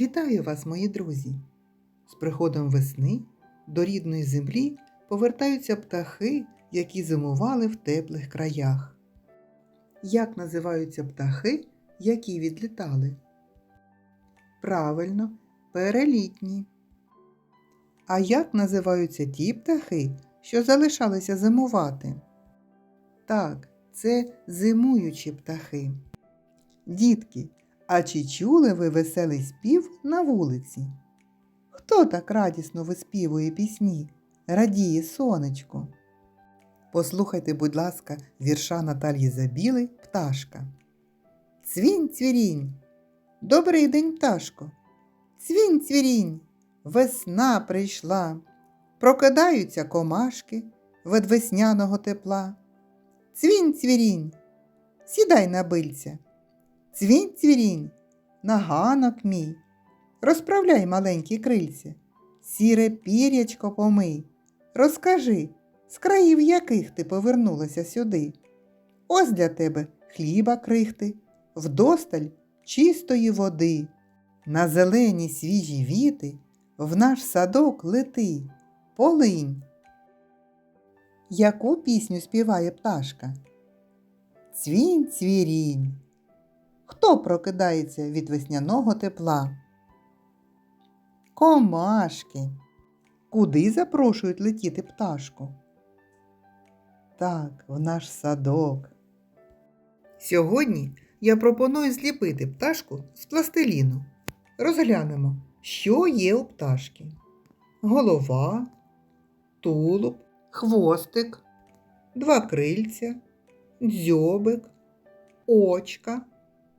Вітаю вас, мої друзі! З приходом весни до рідної землі повертаються птахи, які зимували в теплих краях. Як називаються птахи, які відлітали? Правильно, перелітні. А як називаються ті птахи, що залишалися зимувати? Так, це зимуючі птахи. Дітки, а чи чули ви веселий спів на вулиці? Хто так радісно виспівує пісні? Радіє сонечко. Послухайте, будь ласка, вірша Наталії Забіли Пташка. Цвінь цвірінь. Добрий день, пташко. Цвінь цвірінь. Весна прийшла. Прокидаються комашки від весняного тепла. Цвінь цвірінь. Сідай на бильця. Цвінь цвірінь, на ганок мій, розправляй маленькі крильця, сіре пірячко помий, розкажи, з країв яких ти повернулася сюди. Ось для тебе хліба крихти, вдосталь чистої води, на зелені свіжі віти в наш садок лети, полинь. Яку пісню співає пташка? Цвінь цвірінь. Хто прокидається від весняного тепла? Комашки. Куди запрошують летіти пташку? Так, в наш садок. Сьогодні я пропоную зліпити пташку з пластиліну. Розглянемо, що є у пташки. Голова, тулуб, хвостик, два крильця, дзьобик, очка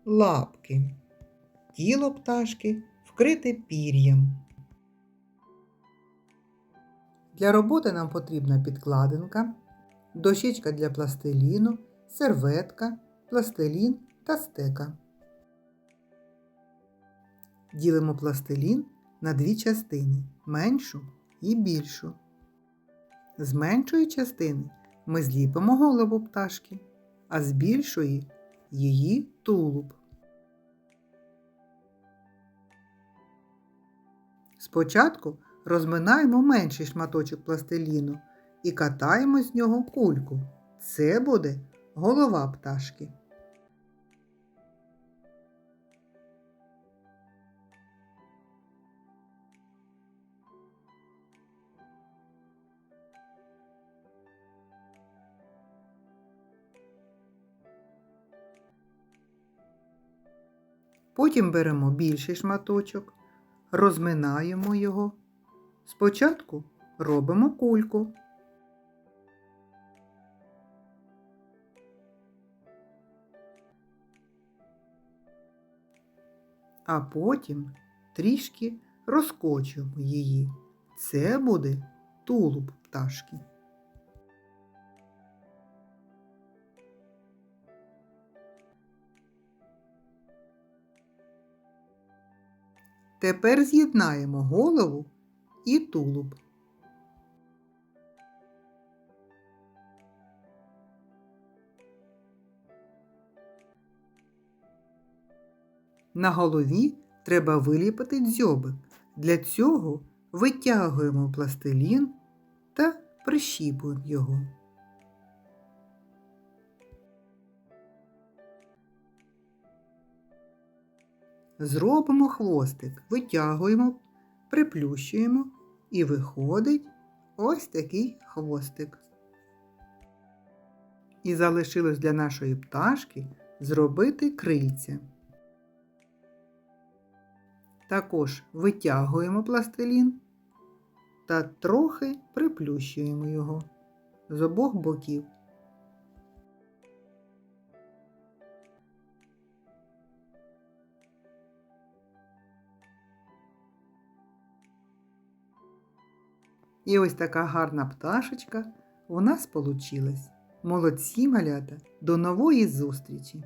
лапки. Тіло пташки вкрите пір'ям. Для роботи нам потрібна підкладинка, дощечка для пластиліну, серветка, пластилін та стека. Ділимо пластилін на дві частини меншу і більшу. З меншої частини ми зліпимо голову пташки, а з більшої її тулуб. Спочатку розминаємо менший шматочок пластиліну і катаємо з нього кульку. Це буде голова пташки. Потім беремо більший шматочок, розминаємо його. Спочатку робимо кульку. А потім трішки розкочуємо її. Це буде тулуб пташки. Тепер з'єднаємо голову і тулуб. На голові треба виліпити дзьобик. Для цього витягуємо пластилін та прищіпуємо його. Зробимо хвостик, витягуємо, приплющуємо і виходить ось такий хвостик. І залишилось для нашої пташки зробити крильця. Також витягуємо пластилін та трохи приплющуємо його з обох боків. І ось така гарна пташечка у нас получилась. Молодці малята! До нової зустрічі!